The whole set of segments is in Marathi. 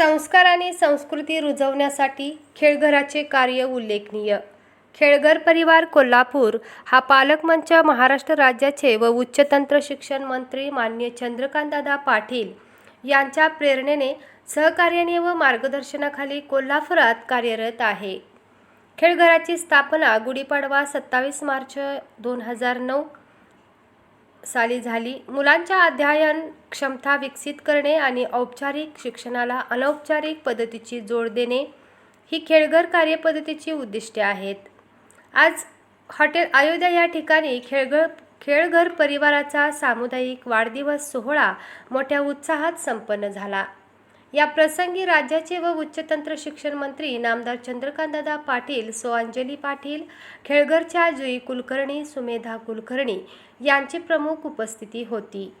संस्कार आणि संस्कृती रुजवण्यासाठी खेळघराचे कार्य उल्लेखनीय. खेळघर परिवार कोल्हापूर हा पालकमंच महाराष्ट्र राज्याचे व उच्चतंत्र शिक्षण मंत्री मान्य चंद्रकांतदादा पाटील यांच्या प्रेरणेने सहकार्याने व मार्गदर्शनाखाली कोल्हापुरात कार्यरत आहे. खेळघराची स्थापना गुढीपाडवा सत्तावीस मार्च दोन हजार नऊ साली झाली. मुलांच्या अध्ययन क्षमता विकसित करणे आणि औपचारिक शिक्षणाला अनौपचारिक पद्धतीची जोड देणे ही खेळघर कार्यपद्धतीची उद्दिष्टे आहेत. आज हॉटेल अयोध्या या ठिकाणी खेळघर खेळघर परिवाराचा सामुदायिक वाढदिवस सोहळा मोठ्या उत्साहात संपन्न झाला. या प्रसंगी राज्याचे व उच्चतंत्र शिक्षण मंत्री नामदार चंद्रकांतदादा पाटील सो अंजली पाटील खेळघरच्या जुई कुलकर्णी सुमेधा कुलकर्णी यांची प्रमुख उपस्थिती होती.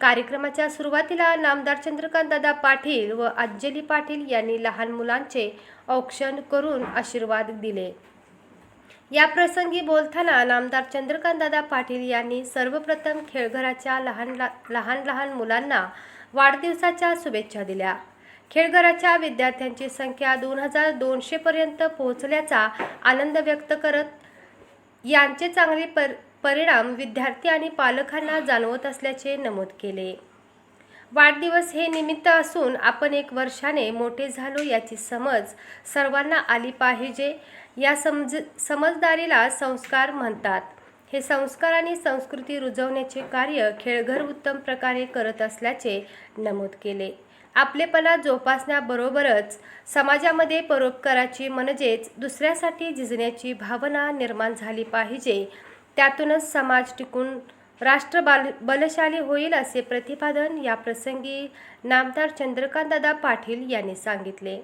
कार्यक्रमाच्या सुरुवातीला नामदार चंद्रकांतदादा पाटील व अंजली पाटील यांनी लहान मुलांचे औक्षण करून आशीर्वाद दिले. या प्रसंगी बोलताना नामदार चंद्रकांतदादा पाटील यांनी सर्वप्रथम खेळघराच्या लहान लहान लहान मुलांना वाढदिवसाच्या शुभेच्छा दिल्या. खेळघराच्या विद्यार्थ्यांची संख्या दोन हजार दोनशेपर्यंत पोहोचल्याचा आनंद व्यक्त करत यांचे चांगले पर परिणाम विद्यार्थी आणि पालकांना जाणवत असल्याचे नमूद केले. वाढदिवस हे निमित्त असून आपण एक वर्षाने मोठे झालो याची समज सर्वांना आली पाहिजे या समज समजदारीला संस्कार म्हणतात. हे संस्कार आणि संस्कृती रुजवण्याचे कार्य खेळघर उत्तम प्रकारे करत असल्याचे नमूद केले. आपलेपणा जोपासण्याबरोबरच समाजामध्ये परोपकाराची म्हणजेच दुसऱ्यासाठी झिजण्याची भावना निर्माण झाली पाहिजे. त्यातूनच समाज टिकून राष्ट्र बाल बलशाली होईल असे प्रतिपादन या प्रसंगी नामदार चंद्रकांतदादा पाटील यांनी सांगितले.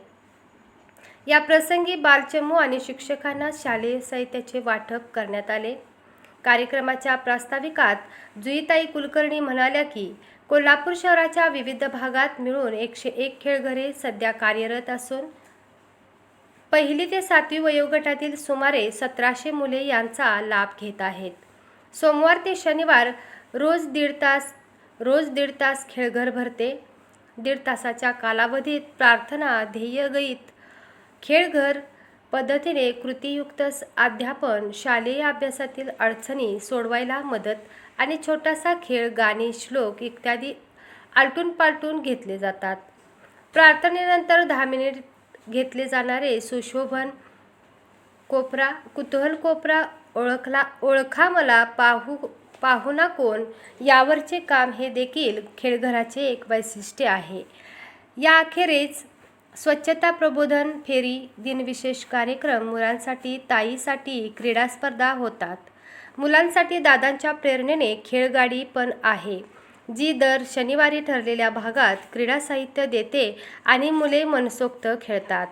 या प्रसंगी बालचमू आणि शिक्षकांना शालेय साहित्याचे वाटप करण्यात आले. कार्यक्रमाच्या प्रास्ताविकात जुईताई कुलकर्णी म्हणाल्या की कोल्हापूर शहराच्या विविध भागात मिळून एकशे एक खेळघरे सध्या कार्यरत असून पहिली ते सातवी वयोगटातील सुमारे सतराशे मुले यांचा लाभ घेत आहेत. सोमवार ते शनिवार रोज दीड तास रोज दीड तास खेळघर भरते. दीड तासाच्या कालावधीत प्रार्थना ध्येयगीत खेळघर पद्धतीने कृतीयुक्त अध्यापन शालेय अभ्यासातील अडचणी सोडवायला मदत आणि छोटासा खेळ गाणे श्लोक इत्यादी आलटून पालटून घेतले जातात. प्रार्थनेनंतर दहा मिनिट घेतले जाणारे सुशोभन कोपरा कुतूहल कोपरा ओळखला ओळखा मला पाहू पाहुणा कोण? यावरचे काम हे देखील खेळघराचे एक वैशिष्ट्य आहे. या अखेरीस स्वच्छता प्रबोधन फेरी दिनविशेष कार्यक्रम मुलांसाठी ताईसाठी क्रीडा स्पर्धा होतात. मुलांसाठी दादांच्या प्रेरणेने खेळगाडी पण आहे जी दर शनिवारी ठरलेल्या भागात क्रीडा साहित्य देते आणि मुले मनसोक्त खेळतात.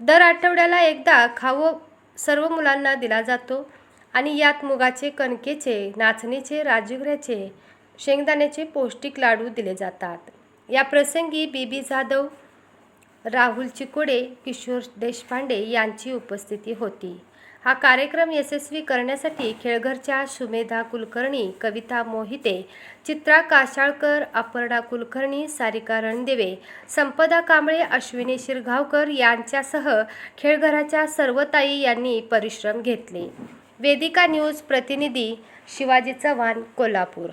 दर आठवड्याला एकदा खाऊ सर्व मुलांना दिला जातो आणि यात मुगाचे कणकेचे नाचणीचे राजगिऱ्याचे शेंगदाण्याचे पौष्टिक लाडू दिले जातात. या प्रसंगी बीबी जाधव राहुल चिकोडे किशोर देशपांडे यांची उपस्थिती होती. हा कार्यक्रम यशस्वी करण्यासाठी खेळघरच्या सुमेधा कुलकर्णी कविता मोहिते चित्रा काशाळकर अपर्णा कुलकर्णी सारिका रणदेवे संपदा कांबळे अश्विनी शिरगावकर यांच्यासह खेळघराच्या सर्व ताई यांनी परिश्रम घेतले. वेदिका न्यूज प्रतिनिधी शिवाजी चव्हाण कोल्हापूर.